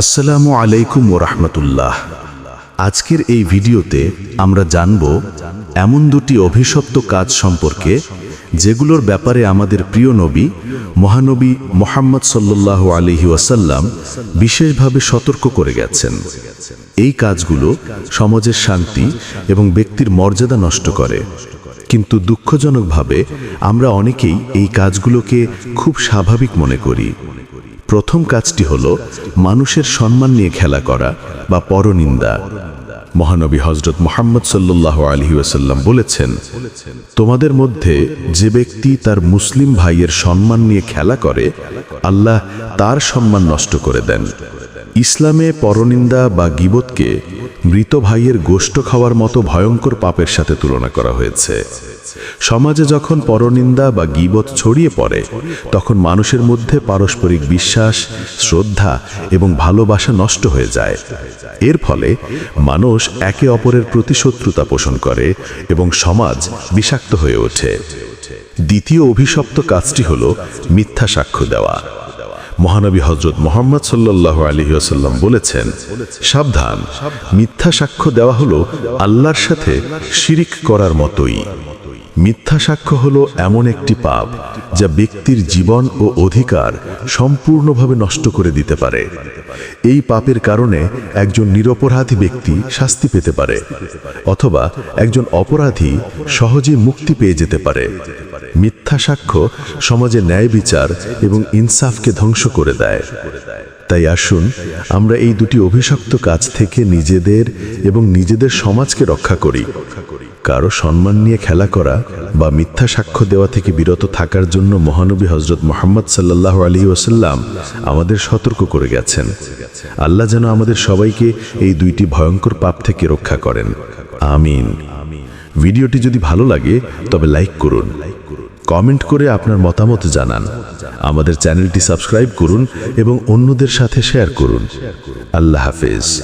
আসসালামু আলাইকুম ওরহমতুল্লাহ আজকের এই ভিডিওতে আমরা জানব এমন দুটি অভিশপ্ত কাজ সম্পর্কে, যেগুলোর ব্যাপারে আমাদের প্রিয় নবী মহানবী মোহাম্মদ সাল্লাল্লাহু আলহি ওয়াসাল্লাম বিশেষভাবে সতর্ক করে গেছেন। এই কাজগুলো সমাজের শান্তি এবং ব্যক্তির মর্যাদা নষ্ট করে। কিন্তু দুঃখজনকভাবে আমরা অনেকেই এই কাজগুলোকে খুব স্বাভাবিক মনে করি। প্রথম কাজটি হল মানুষের সম্মান নিয়ে খেলা করা বা পরনিন্দা। মহানবী হজরত মোহাম্মদ সাল্লাহ আলহি ওয়াসাল্লাম বলেছেন, তোমাদের মধ্যে যে ব্যক্তি তার মুসলিম ভাইয়ের সম্মান নিয়ে খেলা করে, আল্লাহ তার সম্মান নষ্ট করে দেন। ইসলামে পরনিন্দা বা গিবতকে মৃত ভাইয়ের গোষ্ঠ খাওয়ার মতো ভয়ঙ্কর পাপের সাথে তুলনা করা হয়েছে। সমাজে যখন পরনিন্দা বা গিবত ছড়িয়ে পড়ে, তখন মানুষের মধ্যে পারস্পরিক বিশ্বাস, শ্রদ্ধা এবং ভালোবাসা নষ্ট হয়ে যায়। এর ফলে মানুষ একে অপরের প্রতি শত্রুতা পোষণ করে এবং সমাজ বিষাক্ত হয়ে ওঠে। দ্বিতীয় অভিশপ্ত কাজটি হল মিথ্যা সাক্ষ্য দেওয়া। মহানবী হজরত মোহাম্মদ সাল্লাহ আলহিহাসাল্লাম বলেছেন, সাবধান, মিথ্যা সাক্ষ্য দেওয়া হলো আল্লাহর সাথে শিরিক করার মতোই। মিথ্যা সাক্ষ্য হল এমন একটি পাপ যা ব্যক্তির জীবন ও অধিকার সম্পূর্ণভাবে নষ্ট করে দিতে পারে। এই পাপের কারণে একজন নিরপরাধী ব্যক্তি শাস্তি পেতে পারে, অথবা একজন অপরাধী সহজে মুক্তি পেয়ে যেতে পারে। মিথ্যা সাক্ষ্য সমাজে ন্যায় বিচার এবং ইনসাফকে ধ্বংস করে দেয়। তাই আসুন, আমরা এই দুটি অভিশপ্ত কাজ থেকে নিজেদের এবং নিজেদের সমাজকে রক্ষা করি। কারও সম্মান নিয়ে খেলা করা বা মিথ্যা সাক্ষ্য দেওয়া থেকে বিরত থাকার জন্য মহানবী হজরত মোহাম্মদ সাল্লাহ আলী ওসাল্লাম আমাদের সতর্ক করে গেছেন। আল্লাহ যেন আমাদের সবাইকে এই দুইটি ভয়ঙ্কর পাপ থেকে রক্ষা করেন। আমিন। ভিডিওটি যদি ভালো লাগে, তবে লাইক করুন। কমেন্ট করে আপনার মতামত জানান। আমাদের চ্যানেলটি সাবস্ক্রাইব করুন এবং অন্যদের সাথে শেয়ার করুন। আল্লাহ হাফেজ।